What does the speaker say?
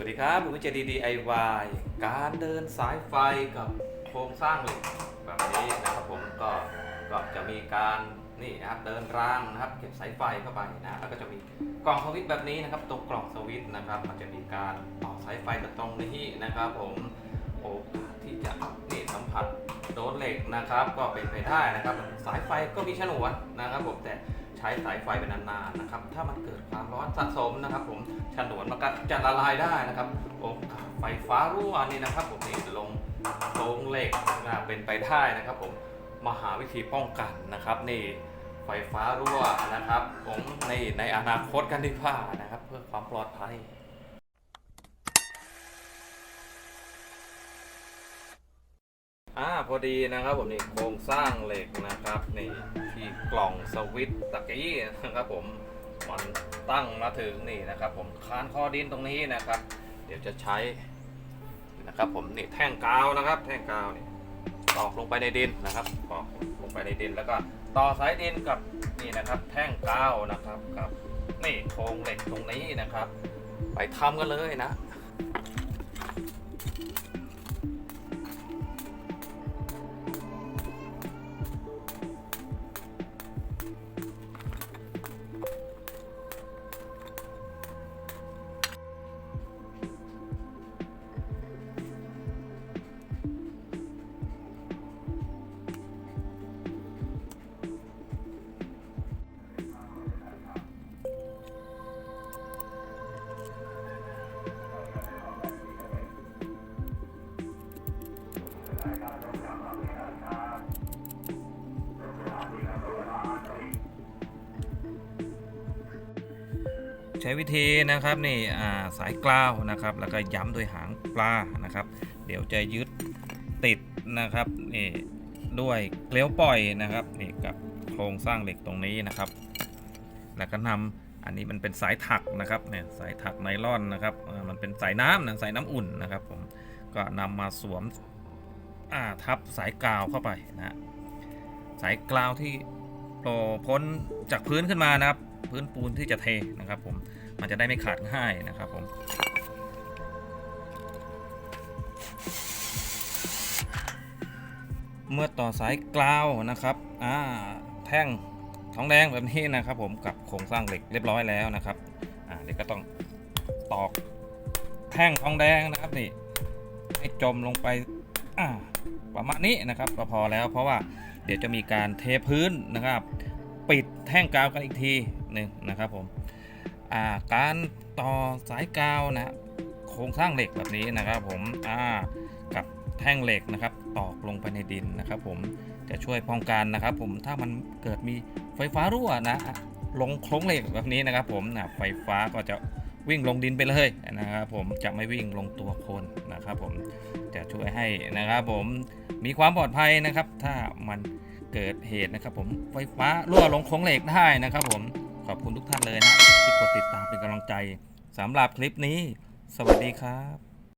วัสดีครับผมวิจดี DIY การเดินสายไฟกับโครงสร้างเหล็กแบบนี้นะครับผมก็ก็จะมีการนี่นะครับเดินรางนะครับเก็บสายไฟเข้าไปนะแล้วก็จะมีกล่องสวิตช์แบบนี้นะครับตรงกล่องสวิตช์นะครับ มันจะมีการต่อสายไฟกับตรงนี้นะครับ ผมโอกาสที่จะนี่สัมผัส โดนเหล็กนะครับ ก็เป็นไปได้นะครับ สายไฟก็มีฉนวนนะครับผมแต่ใช้สายไฟเป็นนานๆนะครับ ถ้ามันเกิดความร้อนสะสมนะครับ ผมฉนวนมันก็จะละลายได้นะครับโอกาสไฟฟ้ารั่วนี่นะครับ ผมนี่ลงโครงเหล็กนะเป็นไปได้นะครับ ผมมาหาวิธีป้องกันนะครับ นี่ไฟฟ้ารั่วนะครับ ผมในในอนาคตกันดีกว่านะครับ เพื่อความปลอดภัย อ่าพอดีนะครับผมนี่โครงสร้างเหล็กนะครับนี่ที่กล่องสวิตช์ตะกี้นะครับผมมันตั้งมาถึงนี่นะครับ ผมคานข้อดินตรงนี้นะครับ เดี๋ยวจะใช้นะครับผมนี่แท่งกาวนะครับ แท่งกาวนี่ตอกลงไปในดินนะครับตอกลงไปในดินแล้วก็ต่อสายดินกับนี่นะครับ แท่งกาวนะครับกับนี่โครงเหล็กตรงนี้นะครับ ไปทำกันเลยนะ ใช้วิธีนะครับนี่สายกล้าวนะครับ แล้วก็ย้ำโดยหางปลานะครับ เดี๋ยวจะยึดติดนะครับนี่ด้วยเกลียวปล่อยนะครับนี่กับโครงสร้างเหล็กตรงนี้นะครับ แล้วก็นำอันนี้มันเป็นสายถักนะครับเนี่ยสายถักไนล่อนนะครับมันเป็นสายน้ำนะสายน้ำอุ่นนะครับผมก็นำมาสวมทับสายกาวเข้าไปนะฮะสายกาวที่โผล่พ้นจากพื้นขึ้นมานะครับ พื้นปูนที่จะเทนะครับผมมันจะได้ไม่ขาดง่ายนะครับผมเมื่อต่อสายกลาวนะครับอ่าแท่งทองแดงแบบนี้นะครับ ผมกับโครงสร้างเหล็กเรียบร้อยแล้วนะครับอ่าเดี๋ยวก็ต้องตอกแท่งทองแดงนะครับนี่ให้จมลงไปอ่าประมาณนี้นะครับก็พอแล้วเพราะว่าเดี๋ยวจะมีการเทพื้นนะครับ ปิดแท่งกาวกันอีกทีหนึ่งนะครับผมาการต่อสายกาวนะโครงสร้างเหล็กแบบนี้นะครับผมกับแท่งเหล็กนะครับตอกลงไปในดินนะครับผมจะช่วยป้องกันนะครับผมถ้ามันเกิดมีไฟฟ้ารั่วนะลงโครงเหล็กแบบนี้นะครับผมนะไฟฟ้าก็จะวิ่งลงดินไปเลยนะครับผมจะไม่วิ่งลงตัวคนนะครับผมจะช่วยให้นะครับผมมีความปลอดภัยนะครับ ถ้ามัน เกิดเหตุนะครับ ผมไฟฟ้ารั่วลงโครงเหล็กได้นะครับ ผมขอบคุณทุกท่านเลยนะที่กดติดตามเป็นกำลังใจสำหรับคลิปนี้ สวัสดีครับ